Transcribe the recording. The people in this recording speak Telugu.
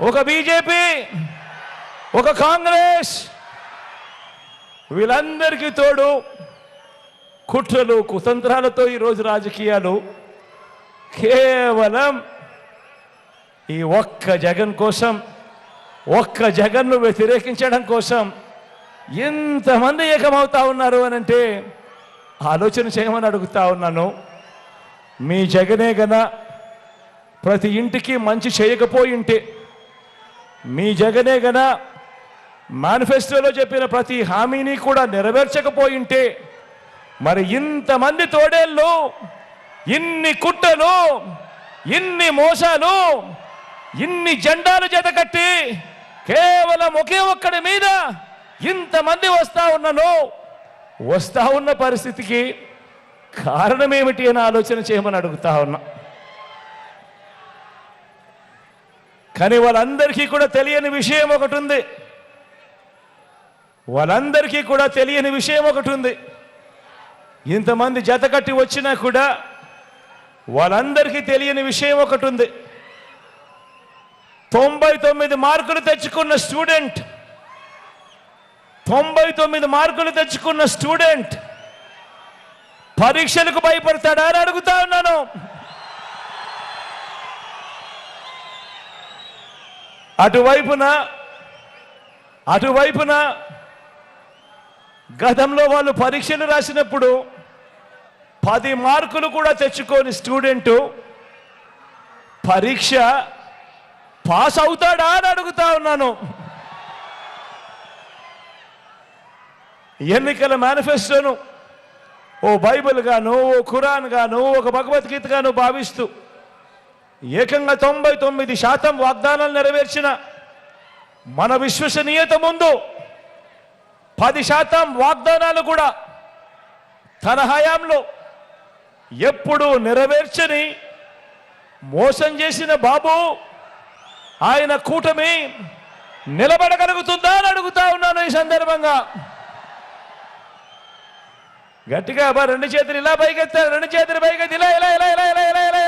ఒక బీజేపీ ఒక కాంగ్రెస్. వీళ్ళందరికీ తోడు కుట్రలు కుతంత్రాలతో ఈరోజు రాజకీయాలు. కేవలం ఈ ఒక్క జగన్ కోసం ఒక్క జగన్ను వ్యతిరేకించడం కోసం ఎంతమంది ఏకమవుతా ఉన్నారు అని అంటే ఆలోచన చేయమని అడుగుతా ఉన్నాను. మీ జగనే గన ప్రతి ఇంటికి మంచి చేయకపోయింటే మీ జగనే గన మేనిఫెస్టోలో చెప్పిన ప్రతి హామీని కూడా నెరవేర్చకపోయింటే మరి ఇంతమంది తోడేళ్ళు ఇన్ని కుట్రలు ఇన్ని మోసాలు ఇన్ని జెండాలు జతకట్టి కేవలం ఒకే ఒక్కడి మీద ఇంతమంది వస్తా ఉన్నను వస్తా ఉన్న పరిస్థితికి కారణం ఏమిటి అని ఆలోచన చేయమని అడుగుతా ఉన్నా. కానీ వాళ్ళందరికీ కూడా తెలియని విషయం ఒకటి ఉంది వాళ్ళందరికీ కూడా తెలియని విషయం ఒకటి ఉంది ఇంతమంది జత కట్టి వచ్చినా కూడా వాళ్ళందరికీ తెలియని విషయం ఒకటి ఉంది తొంభై తొమ్మిది మార్కులు తెచ్చుకున్న స్టూడెంట్ తొంభై తొమ్మిది మార్కులు తెచ్చుకున్న స్టూడెంట్ పరీక్షలకు భయపడతాడా అని అడుగుతా ఉన్నాను. అటువైపున అటువైపున గతంలో వాళ్ళు పరీక్షలు రాసినప్పుడు పది మార్కులు కూడా తెచ్చుకోని స్టూడెంటు పరీక్ష పాస్ అవుతాడా అని అడుగుతా ఉన్నాను. ఎన్నికల మేనిఫెస్టోను ఓ బైబిల్ గాను ఓ ఖురాన్ గాను ఒక భగవద్గీత గాను భావిస్తూ ఏకంగా తొంభై తొమ్మిది శాతం వాగ్దానాలు నెరవేర్చిన మన విశ్వసనీయత ముందు పది శాతం వాగ్దానాలు కూడా తన హయాంలో ఎప్పుడు నెరవేర్చని మోసం చేసిన బాబు ఆయన కూటమి నిలబడగలుగుతుందా అని అడుగుతా ఉన్నాను ఈ సందర్భంగా గట్టిగా రెండు చేతులు ఇలా పైకెత్తారు రెండు చేతులు పైకెత్తి ఇలా ఇలా ఇలా ఇలా ఇలా ఇలా ఇలా